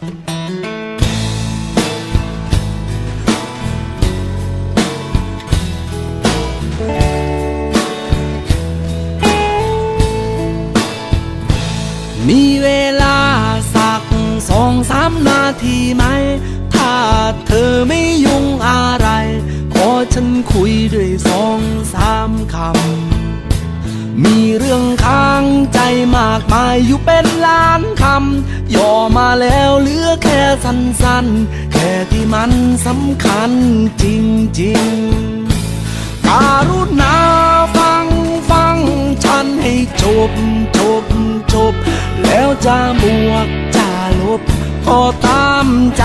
มีเวลาสักสองสามนาทีไหม ถ้าเธอไม่ยุ่งอะไร ขอฉันคุยด้วยสองสามคำ มีเรื่องค้างใจมากมายอยู่เป็นล้านคำย่อมาแล้วเหลือแค่สั้นๆ แค่ที่มันสำคัญจริงๆการุณาฟังฟังฉันให้จบจบจบ แล้วจะบวกจะลบ ก็ตามใจ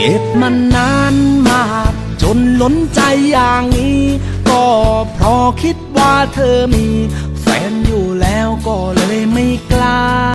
ก็บมันนานมาก จนล้นใจอย่างนี้ ก็เพราะคิดว่าเธอมี